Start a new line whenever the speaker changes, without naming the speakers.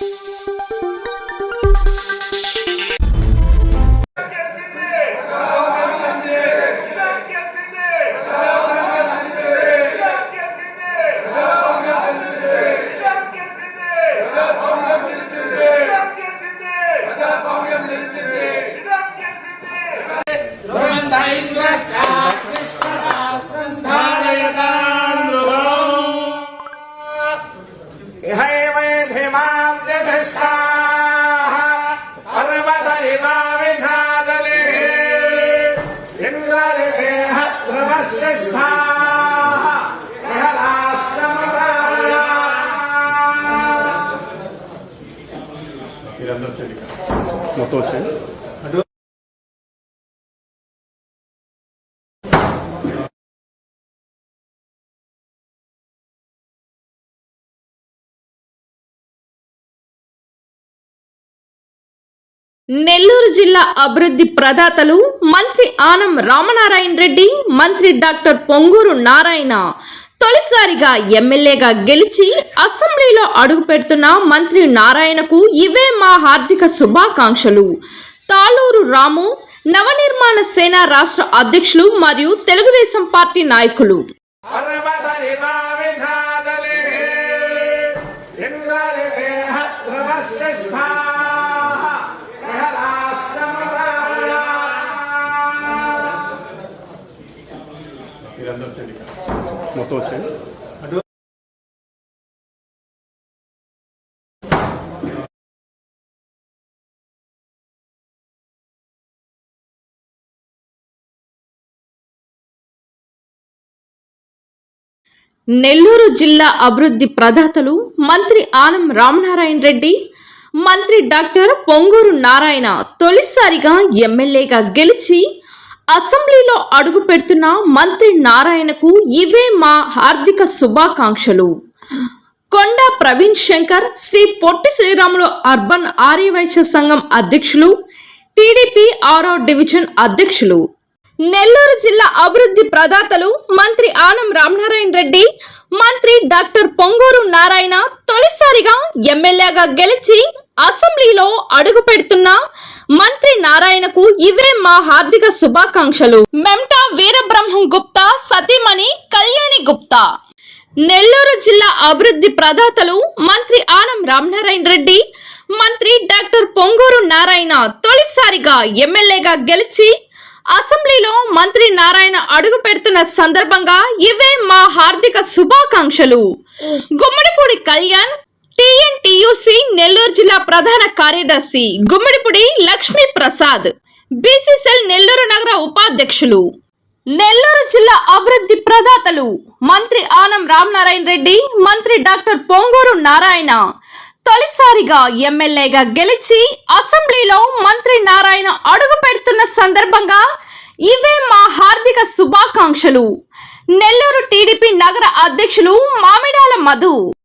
Música మీరందరూ వచ్చేది మొత్తం వచ్చేది
నెల్లూరు జిల్లా అభివృద్ధి ప్రదాతలు మంత్రి ఆనం రామనారాయణ రెడ్డి మంత్రి డాక్టర్ పొంగూరు నారాయణ తొలిసారిగా ఎమ్మెల్యేగా గెలిచి అసెంబ్లీలో అడుగుపెడుతున్న మంత్రి నారాయణకు ఇవే మా హార్దిక శుభాకాంక్షలు. తాళూరు రాము నవనిర్మాణ సేన రాష్ట్ర అధ్యక్షులు మరియు తెలుగుదేశం పార్టీ నాయకులు.
మీరందరూ మొత్తం వచ్చేది
నెల్లూరు జిల్లా అభివృద్ధి ప్రదాతలు మంత్రి ఆనం రామనారాయణ రెడ్డి మంత్రి డాక్టర్ పొంగూరు నారాయణ తొలిసారిగా ఎమ్మెల్యేగా గెలిచి అసెంబ్లీలో అడుగు పెడుతున్న మంత్రి నారాయణకు ఇవే మా హార్దిక శుభాకాంక్షలు. కొండ ప్రవీణ్ శంకర్ శ్రీ పొట్టి శ్రీరాములు అర్బన్ ఆర్యవైశ్య సంఘం అధ్యక్షులు టీడీపీ ఆరో డివిజన్ అధ్యక్షులు. నెల్లూరు జిల్లా అభివృద్ధి ప్రదాతలు మంత్రి ఆనం రామనారాయణ రెడ్డి మంత్రి డాక్టర్ పొంగూరు నారాయణ తొలిసారిగా ఎమ్మెల్యేగా గెలిచి అసెంబ్లీలో అడుగు పెడుతున్న మంత్రి నారాయణకు ఇవే మా హార్దిక శుభాకాంక్షలు. మెంటా వీరబ్రహ్మం గుప్తా సతీమణి కళ్యాణి గుప్తా. నెల్లూరు జిల్లా అభివృద్ధి ప్రదాతలు మంత్రి ఆనం రామనారాయణ రెడ్డి మంత్రి డాక్టర్ పొంగూరు నారాయణ తొలిసారిగా ఎమ్మెల్యేగా గెలిచి అసెంబ్లీలో మంత్రి నారాయణ అడుగు పెడుతున్న సందర్భంగా ఇవే మా హార్దిక శుభాకాంక్షలు. గుమ్మడిపూడి కళ్యాణ్ టిఎన్టీయూసి నెల్లూరు జిల్లా ప్రధాన కార్యదర్శి గుమ్మడిపూడి లక్ష్మీ ప్రసాద్ బీసీసీఎల్ నెల్లూరు నగర ఉపాధ్యక్షులు. నెల్లూరు జిల్లా అభివృద్ధి ప్రదాతలు మంత్రి ఆనం రామనారాయణ రెడ్డి మంత్రి డాక్టర్ పొంగూరు నారాయణ. తొలిసారిగా ఎమ్మెల్యేగా గెలిచి అసెంబ్లీలో మంత్రి నారాయణ అడుగు పెడుతున్న సందర్భంగా ఇవే మా హార్దిక శుభాకాంక్షలు. నెల్లూరు టీడీపీ నగర అధ్యక్షులు మామిడాల మధు.